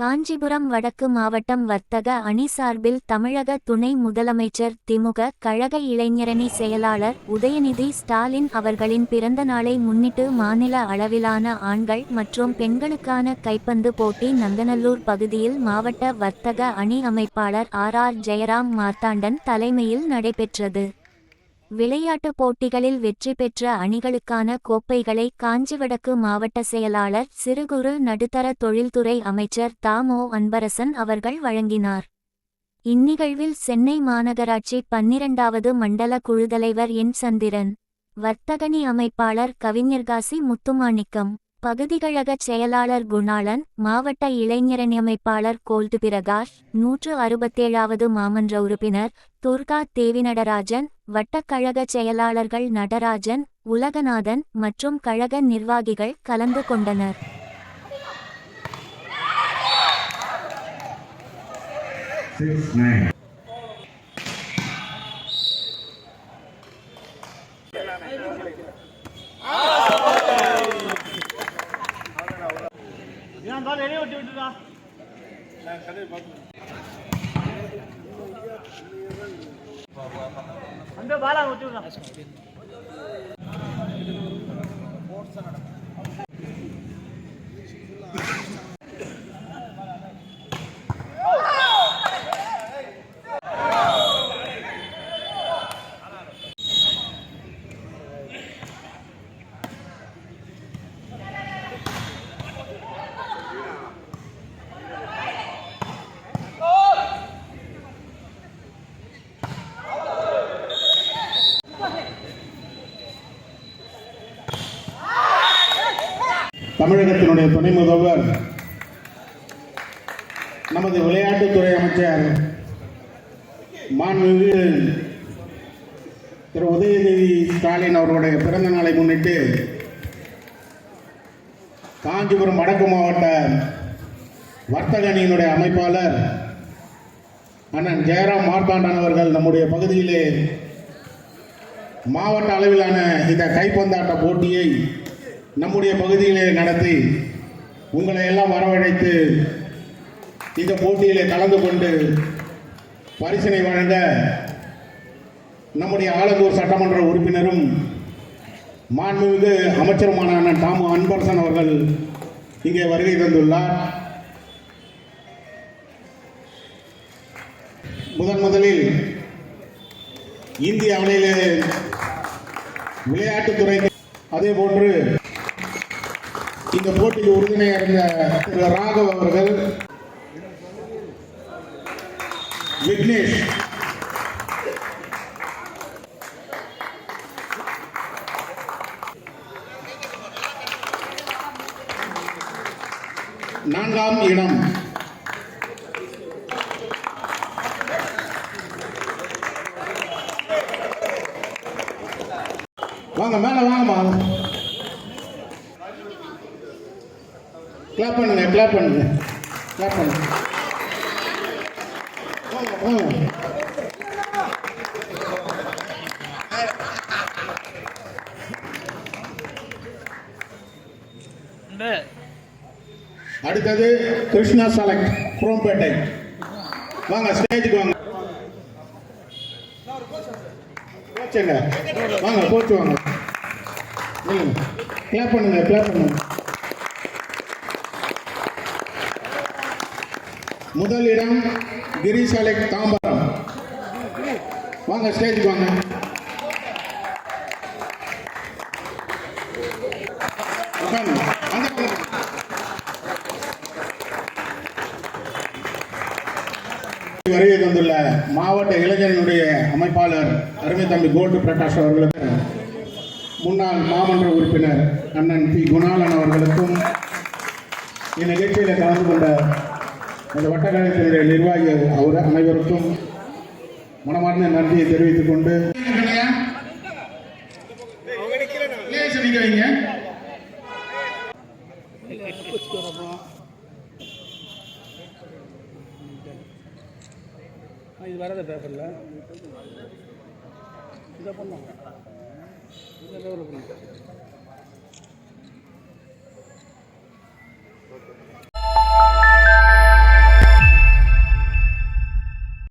காஞ்சிபுரம் வடக்கு மாவட்டம் வர்த்தக அணி சார்பில் தமிழக துணை முதலமைச்சர் திமுக கழக இளைஞரணி செயலாளர் உதயநிதி ஸ்டாலின் அவர்களின் பிறந்த நாளை முன்னிட்டு மாநில அளவிலான ஆண்கள் மற்றும் பெண்களுக்கான கைப்பந்து போட்டி நங்கநல்லூர் பகுதியில் மாவட்ட வர்த்தக அணி அமைப்பாளர் ஆர் ஆர் ஜெயராம் மார்த்தாண்டன் தலைமையில் நடைபெற்றது. விளையாட்டுப் போட்டிகளில் வெற்றி பெற்ற அணிகளுக்கான கோப்பைகளை காஞ்சி வடக்கு மாவட்ட செயலாளர் சிறு குறு நடுத்தர தொழில்துறை அமைச்சர் தாமோ அன்பரசன் அவர்கள் வழங்கினார். இந்நிகழ்வில் சென்னை மாநகராட்சி பன்னிரண்டாவது மண்டல குழுதலைவர் என். சந்திரன் வர்த்தகணி அமைப்பாளர் கவிஞர்காசி முத்துமாணிக்கம் பகுதிகழக செயலாளர் குணாளன் மாவட்ட இளைஞரணி அமைப்பாளர் கோல்டு பிரகாஷ் நூற்று அறுபத்தேழாவது மாமன்ற உறுப்பினர் துர்கா தேவி நடராஜன் வட்டக்கழக செயலாளர்கள் நடராஜன் உலகநாதன் மற்றும் கழக நிர்வாகிகள் கலந்து கொண்டனர் six nine. ஏன் 안돼 말안 오지 마. தமிழகத்தினுடைய துணை முதல்வர் நமது விளையாட்டுத்துறை அமைச்சர் மாண்புமிகு திரு உதயநிதி ஸ்டாலின் அவர்களுடைய பிறந்த நாளை முன்னிட்டு காஞ்சிபுரம் வடக்கு மாவட்ட வர்த்தக அணியினுடைய அமைப்பாளர் அண்ணன் ஜெயராம் மார்த்தாண்டன் அவர்கள் நம்முடைய பகுதியிலே மாவட்ட அளவிலான இந்த கைப்பந்தாட்ட போட்டியை நம்முடைய பகுதியிலே நடத்தி உங்களை எல்லாம் வரவழைத்து இந்த போட்டியிலே கலந்து கொண்டு பரிசனை வழங்க நம்முடைய ஆலந்தூர் சட்டமன்ற உறுப்பினரும் மாண்புமிகு அமைச்சருமான அண்ணன் தாமு அன்பரசன் அவர்கள் இங்கே வருகை தந்துள்ளார். முதன் முதலில் இந்திய அளவிலே விளையாட்டுத்துறை அதே போன்று இந்த போட்டிக்கு உறுதுணையாக இருந்த திரு ராகவ் அவர்கள் விக்னேஷ். நான்காம் இடம். வாங்க மேல வாங்கம்மா. கிளாப் பண்ணுங்க கிளாப் பண்ணுங்க. கிளாப் பண்ணுங்க. அடுத்தது கிருஷ்ணா சாலக் குரோம்பேட்டை வாங்க ஸ்டேஜுக்கு வாங்க. கோச்சுங்க வாங்க போச்சு வாங்க. கிளாப் பண்ணுங்க கிளாப் பண்ணுங்க. முதல் இடம் கிரிசாலை தாம்பரம். வாங்க ஸ்டேஜ் வாங்க. வருகை தந்துள்ள மாவட்ட இளைஞர்களுடைய அமைப்பாளர் அருமை தம்பி கோல்டு பிரகாஷ் அவர்களுக்கு முன்னாள் மாமன்ற உறுப்பினர் அண்ணன் பி. குணாலன் அவர்களுக்கும் இந்நிகழ்ச்சியில் கலந்து கொண்ட இந்த வட்டக்கழகத்தினுடைய நிர்வாகிகள் அவர் அனைவருக்கும் மனமார்ந்த நன்றியை தெரிவித்துக் கொண்டு இது வராத பேப்பரில். இதை பண்ணுவாங்க. இதை டெவலப்